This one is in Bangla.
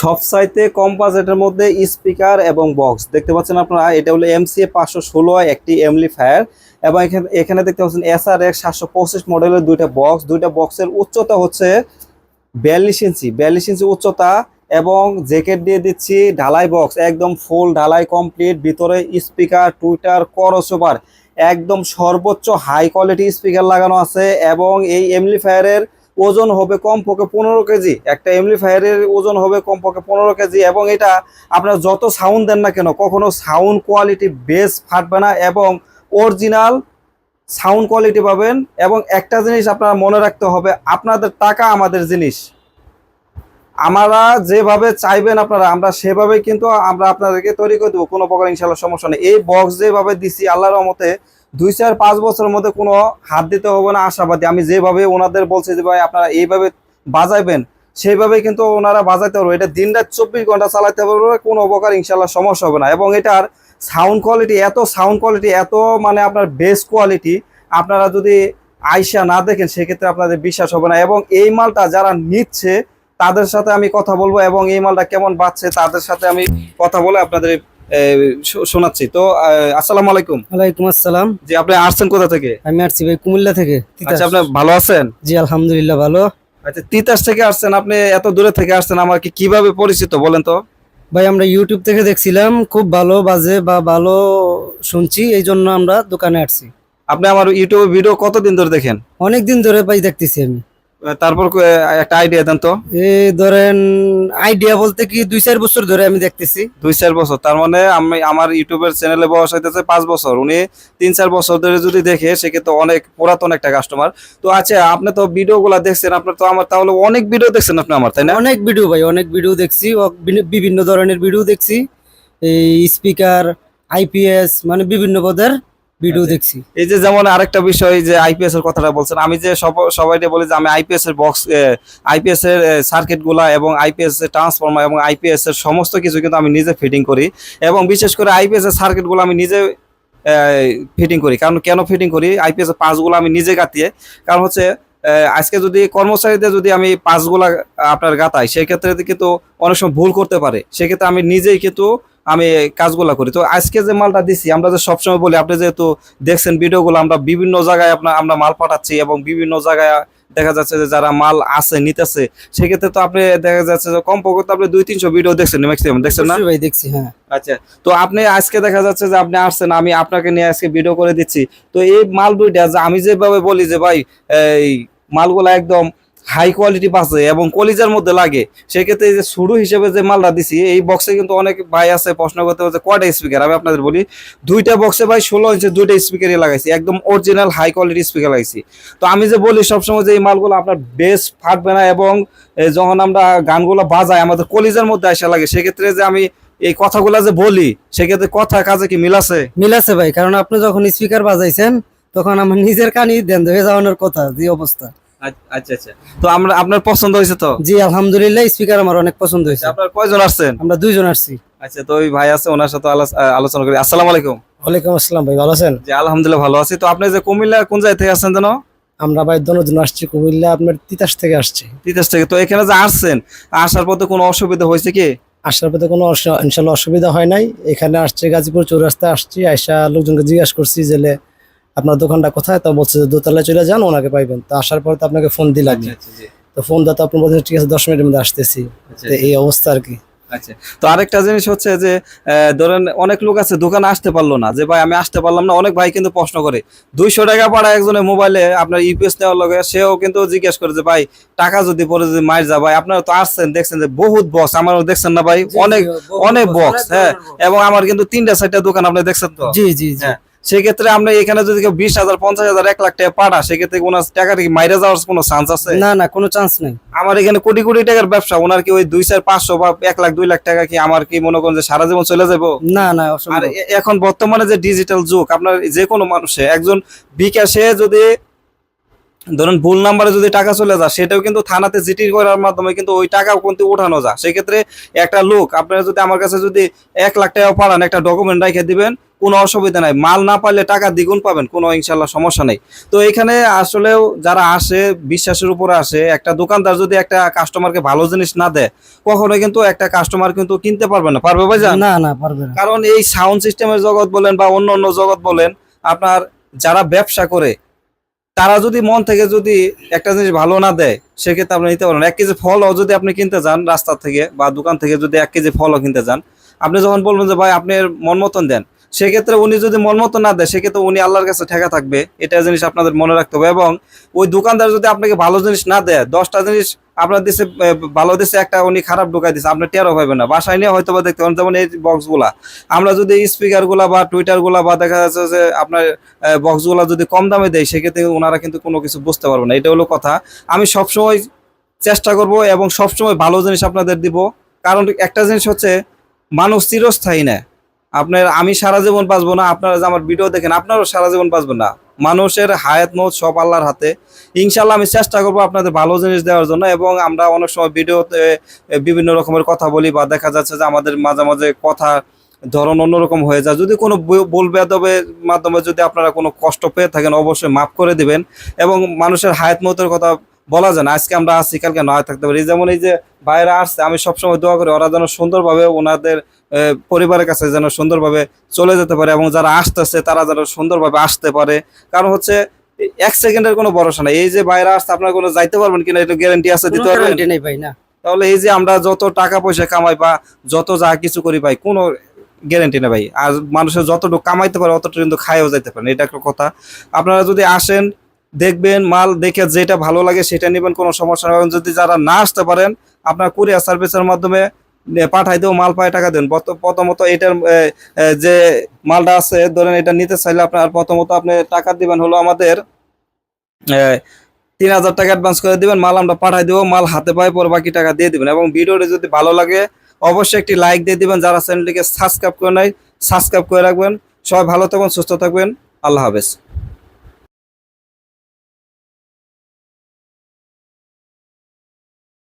সব সাইতে কম বাজেটের মধ্যে স্পিকার এবং বক্স। দেখতে পাচ্ছেন আপনারা, এটা হলো এমসিএ পাঁচশো ষোলো, একটি এমলিফায়ার এবং এখানে এখানে দেখতে পাচ্ছেন এসআর এক্স সাতশো পঁচিশ মডেলের দুইটা বক্স। দুইটা বক্সের উচ্চতা হচ্ছে বিয়াল্লিশ ইঞ্চি বিয়াল্লিশ ইঞ্চি উচ্চতা এবং জ্যাকেট দিয়ে দিচ্ছি ঢালাই বক্স, একদম ফুল ঢালাই কমপ্লিট। ভিতরে স্পিকার, টুইটার করসোভার একদম সর্বোচ্চ হাই কোয়ালিটি স্পিকার লাগানো আছে। এবং এই এমলিফায়ারের ওজন হবে কম কমপক্ষে পনেরো কেজি। একটা এমলিফায়ারের ওজন হবে কম কমপক্ষে পনেরো কেজি এবং এটা আপনার যত সাউন্ড দেন না কেন, কখনো সাউন্ড কোয়ালিটি বেস ফাটবে না এবং অরিজিনাল সাউন্ড কোয়ালিটি পাবেন এবং একটা জিনিস আপনারা মনে রাখতে হবে, আপনাদের টাকা আমাদের জিনিস। আমরা যেভাবে চাইবেন আপনারা, আমরা সেভাবে কিন্তু আমরা আপনাদেরকে তৈরি করে দেবো, কোনো প্রকার ইনশাল্লাহ সমস্যা নেই। এই বক্স যেভাবে দিছি, আল্লাহর রহমতে দুই চার পাঁচ বছরের মধ্যে কোনো হাত দিতে হবে না, আশাবাদী। আমি যেভাবে ওনাদের বলছি যে ভাই আপনারা এইভাবে বাজাইবেন, সেইভাবে কিন্তু ওনারা বাজাইতে পারবে। এটা দিন রাত চব্বিশ ঘণ্টা চালাতে পারবে কোনো প্রকার ইনশাল্লাহ সমস্যা হবে না। এবং এটার সাউন্ড কোয়ালিটি এত সাউন্ড কোয়ালিটি এত মানে আপনার বেস্ট কোয়ালিটি আপনারা যদি আইসা না দেখেন, সেক্ষেত্রে আপনাদের বিশ্বাস হবে না। এবং এই মালটা যারা নিচ্ছে, তাদের সাথে আমি কথা বলব এবং এই মালটা কেমন বাড়ছে, তাদের সাথে আমি কথা বলে আপনাদের শোনাচ্ছি। তো আসসালামু আলাইকুম। ওয়ালাইকুম আসসালাম। জি আপনি আসছেন কোথা থেকে? আমি আসছি ভাই কুমিল্লা থেকে। আচ্ছা আপনি ভালো আছেন? জি আলহামদুলিল্লাহ ভালো। আচ্ছা তিতাস থেকে আসছেন আপনি এত দূরে থেকে আসছেন আমাকে কীভাবে পরিচিত বলেন তো। ভাই আমরা ইউটিউব থেকে দেখছিলাম খুব ভালো বাজে বা ভালো শুনছি এই জন্য আমরা দোকানে আসছি। আপনি আমার ইউটিউবে ভিডিও কতদিন ধরে দেখেন? অনেক দিন ধরে ভাই দেখতেছি আমি। তারপর একটা আইডিয়া দেন তো। এই ধরেন আইডিয়া বলতে কি দুই চার বছর ধরে আমি দেখতেছি। দুই চার বছর তার মানে আমি আমার ইউটিউবের চ্যানেলে বয়স হইতেছে পাঁচ বছর। উনি তিন চার বছর ধরে যদি দেখে সেক্ষেত্রে অনেক পুরাতন একটা কাস্টমার তো আচ্ছা আপনি তো ভিডিও গুলা দেখছেন আপনার তো আমার তাহলে অনেক ভিডিও দেখছেন আপনি আমার তাই না? অনেক ভিডিও ভাই অনেক ভিডিও দেখছি। বিভিন্ন ধরনের ভিডিও দেখছি। এই স্পিকার আইপিএস মানে বিভিন্ন পদের। ভিডিও। দেখছি। এই যে যেমন আরেকটা বিষয় যে আইপিএস এর কথাটা বলছেন আমি যে সব- সবাইকে বলি যে আমি আইপিএস এর বক্স আইপিএস এর সার্কিটগুলা এবং আইপিএস এর ট্রান্সফর্মার এবং আইপিএস এর সমস্ত কিছু কিন্তু আমি নিজে ফিটিং করি এবং বিশেষ করে আইপিএস এর সার্কিটগুলো আমি নিজে ফিটিং করি। কারণ কেন ফিটিং করি? আইপিএস এর পাঁচগুলো আমি নিজে গাতিয়ে কারণ হচ্ছে আজকে যদি কর্মচারীদের যদি আমি পাঁচগুলা আপনার গাতাই সেক্ষেত্রে কিন্তু অনেক সময় ভুল করতে পারে। সেক্ষেত্রে আমি নিজেই কিন্তু আমি কাজগুলা করি। তো আজকে যে মালটা দিছি আমরা যে সবসময় বলি আপনি যেহেতু দেখছেন ভিডিওগুলো আমরা বিভিন্ন জায়গায় আপনার আমরা মাল পাঠাচ্ছি এবং বিভিন্ন জায়গায় দেখা যাচ্ছে যে যারা মাল আছে নিতেছে সেক্ষেত্রে তো আপনি দেখা যাচ্ছে যে কম পক্ষে আপনি দুই তিনশো ভিডিও দেখছেন ম্যাক্সিমাম দেখছেন না? ভাই দেখছি হ্যাঁ। আচ্ছা তো আপনি আজকে দেখা যাচ্ছে যে আপনি আসছেন আমি আপনাকে নিয়ে আজকে ভিডিও করে দিচ্ছি। তো এই মাল দুইটা যে আমি যেভাবে বলি যে ভাই এই মালগুলা একদম হাই কোয়ালিটি পাচ্ছে এবং কলিজার মধ্যে লাগে, সেক্ষেত্রে এই যে শুরু হিসেবে যে মালটা দিছি, এই বক্সে কিন্তু অনেক ভাই আছে প্রশ্ন করতে হচ্ছে কয়টা স্পিকার আমি আপনাদের বলি, দুইটা বক্সে ভাই ষোলো ইঞ্চি দুইটা স্পিকারই লাগাইছি, একদম অরিজিনাল হাই কোয়ালিটি স্পিকার লাগাইছি। তো আমি যে বলি সবসময় যে এই মালগুলো আপনার বেশ ফাটবে না এবং যখন আমরা গানগুলো বাজাই, আমাদের কলিজার মধ্যে আসা লাগে, সেক্ষেত্রে যে আমি এই কথাগুলো যে বলি, সেক্ষেত্রে কথা কাজে কি মিল আছে? মিল আছে ভাই, কারণ আপনি যখন স্পিকার বাজাইছেন, তখন আমার নিজের কানই দেন, হয়ে যাওয়ানোর কথা, যে অবস্থা। আচ্ছা আচ্ছা। তো আমরা আপনার পছন্দ হয়েছে তো? জি আলহামদুলিল্লাহ স্পিকার আমার অনেক পছন্দ হয়েছে। আপনার কয়জন আসছেন? আমরা দুইজন আসছি। আচ্ছা তো ওই ভাই আছে ওনার সাথে আলোচনা করি। আসসালামু আলাইকুম। ওয়ালাইকুম আসসালাম ভাই ভালো আছেন? জি আলহামদুলিল্লাহ ভালো আছি। তো আপনি যে কুমিল্লা কোন জায়গা থেকে আসছেন যেন? আমরা ভাই দনোজন আসছি কুমিল্লা আপনার তিতাস থেকে আসছি। তিতাস থেকে। তো এখানে যে আসছেন আসার পথে কোনো অসুবিধা হয়েছে কি? আসার পথে কোনো ইনশাল্লাহ অসুবিধা হয় নাই। এখানে আসছে গাজীপুর চৌরাস্তায় আসছি আইসা লোকজনকে জিজ্ঞাসা করছি যে আপনার দোকানটা কোথায়? তো বলছে দোতলায় চলে যান ওনাকে পাইবেন। তো আসার পর তো আপনাকে ফোন দিলাম আচ্ছা তো ফোন দাও তো আপনি বলছেন ঠিক আছে দশ মিনিটের মধ্যে আসতেছি। আচ্ছা তো এই অবস্থা আর কি। আচ্ছা। তো আরেকটা জিনিস হচ্ছে যে ধরেন অনেক লোক আছে দোকানে আসতে পারল না। যে ভাই আমি আসতে পারলাম না। অনেক ভাই কিন্তু প্রশ্ন করে। দুইশো টাকা পাড়া একজনের মোবাইলে আপনার ইউপিএস নেওয়ার লগে সেও কিন্তু জিজ্ঞেস করে যে ভাই টাকা যদি পরে যদি মার যা ভাই আপনারা তো আসছেন দেখছেন যে বহুত বক্স আমারও দেখছেন না ভাই অনেক অনেক বক্স হ্যাঁ। এবং আমার কিন্তু তিনটা চারটা দোকান আপনি দেখছেন তো? জি জি জি। হ্যাঁ। সেক্ষেত্রে আমরা এখানে যদি কেউ বিশ হাজার পঞ্চাশ হাজার এক লাখ টাকা পাঠা সেক্ষেত্রে ওনার টাকাটা কি মাইরে যাওয়ার কোনো চান্স আছে? না না কোনো চান্স নেই। আমার এখানে কোটি কোটি টাকার ব্যবসা ওনার কি ওই দুই চার পাঁচশো বা এক লাখ দুই লাখ টাকা কি আমার কি মনে করেন যে সারা জীবন চলে যাব? না না আর এখন বর্তমানে যে ডিজিটাল যুগ আপনার যে কোনো মানুষে একজন বিকাশে যদি ধরুন ভুল নাম্বারে যদি টাকা চলে যায় সেটাও কিন্তু থানাতে জিটি করার মাধ্যমে কিন্তু ওই টাকাও কিন্তু উঠানো যায়। সেক্ষেত্রে একটা লোক আপনারা যদি আমার কাছে যদি এক লাখ টাকা পাঠান একটা ডকুমেন্ট রেখে দিবেন কোনো অসুবিধা নাই। মাল না পাইলে টাকা দ্বিগুণ পাবেন কোনো ইনশাল্লাহ সমস্যা নেই। তো এখানে আসলেও যারা আসে বিশ্বাসের উপরে আসে একটা দোকানদার যদি একটা কাস্টমারকে ভালো জিনিস না দেয় কখনো কিন্তু একটা কাস্টমার কিন্তু কিনতে পারবে না। পারবে ভাই না না পারবে কারণ এই সাউন্ড সিস্টেমের জগৎ বলেন বা অন্য অন্য জগৎ বলেন আপনার যারা ব্যবসা করে তারা যদি মন থেকে যদি একটা জিনিস ভালো না দেয় সেক্ষেত্রে আপনি নিতে পারেন এক কেজি ফলও যদি আপনি কিনতে যান রাস্তা থেকে বা দোকান থেকে যদি এক কেজি ফলও কিনতে যান আপনি যখন বলবেন যে ভাই আপনি মন মতন দেন। সেক্ষেত্রে উনি যদি মন মতন না দেয় সেক্ষেত্রে উনি আল্লাহর কাছে ঠেকা থাকবে। এটা জিনিস আপনাদের মনে রাখতে হবে এবং ওই দোকানদার যদি আপনাকে ভালো জিনিস না দেয় দশটা জিনিস আপনার আহ, ভালো দিছে একটা উনি খারাপ ঢুকাই দিছে আপনি টেরও পাবেন না। বাসায় নিয়ে হয়তো বা দেখতে পারেন যেমন এই বক্সগুলা। আমরা যদি স্পিকারগুলা বা টুইটারগুলা বা দেখা যাচ্ছে যে আপনার বক্সগুলা যদি কম দামে দেয় সেক্ষেত্রে ওনারা কিন্তু কোনো কিছু বুঝতে পারবে না। এটা হলো কথা। আমি সবসময় চেষ্টা করব এবং সবসময় ভালো জিনিস আপনাদের দিব। কারণ একটা জিনিস হচ্ছে মানুষ চিরস্থায়ী না আপনার আমি সারা জীবন বাঁচবো না, আপনারা যে আমার ভিডিও দেখেন, আপনারও সারা জীবন বাঁচবেন না। মানুষের হায়াত মত সব আল্লাহর হাতে। ইনশাল্লাহ আমি চেষ্টা করব আপনাদের ভালো জিনিস দেওয়ার জন্য এবং আমরা অনেক সময় ভিডিওতে বিভিন্ন রকমের কথা বলি বা দেখা যাচ্ছে যে আমাদের মাঝে মাঝে কথা, ধরন অন্যরকম হয়ে যায়। যদি কোনো ভুল বেদবের মাধ্যমে যদি আপনারা কোনো কষ্ট পেয়ে থাকেন, অবশ্যই মাফ করে দিবেন এবং মানুষের হায়াত মতের কথা বলা যায় না আজকে আমরা আছি কালকে নয় থাকতে পারি। যেমন এই যে বাইরে আসছে আমি সবসময় দোয়া করি ওরা যেন সুন্দরভাবে ওনাদের পরিবারের কাছে যেন সুন্দরভাবে চলে যেতে পারে এবং যারা আসতেছে তারা যেন সুন্দরভাবে আসতে পারে। কারণ হচ্ছে এক সেকেন্ডের কোনো ভরসা নাই। এই যে বাইরে আসতে আপনার কোনো যাইতে পারবেন কিনা এটা গ্যারান্টি আছে দিতে পারবেন? নেই ভাই না। তাহলে এই যে আমরা যত টাকা পয়সা কামাই বা যত যা কিছু করি ভাই কোনো গ্যারান্টি নেই ভাই। আর মানুষের যতটুকু কামাইতে পারে অতটুকু কিন্তু খাইও যাইতে পারেন এটা একটা কথা। আপনারা যদি আসেন দেখবেন, মাল দেখে যেটা ভালো লাগে সেটা নেবেন, কোনো সমস্যা নেই। যদি যারা না আসতে পারেন, আপনার কুরিয়ার সার্ভিসের মাধ্যমে পাঠাই দেবো মাল পায় টাকা দেন। প্রথমত এটার যে মালটা আছে, ধরেন এটা নিতে চাইলে আপনার প্রথমত আপনি টাকা দিবেন হলো আমাদের তিন হাজার টাকা অ্যাডভান্স করে দিবেন, মাল আমরা পাঠাই দেবো মাল হাতে পায়, পর বাকি টাকা দিয়ে দিবেন। এবং ভিডিওটি যদি ভালো লাগে, অবশ্যই একটি লাইক দিয়ে দিবেন। যারা চ্যানেলটিকে সাবস্ক্রাইব করে নাই সাবস্ক্রাইব করে রাখবেন। সবাই ভালো থাকবেন, সুস্থ থাকবেন। আল্লাহ হাফেজ।